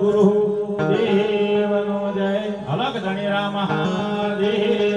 ગુરુ દેવનો જય. અલગ ધણી રામ દેવ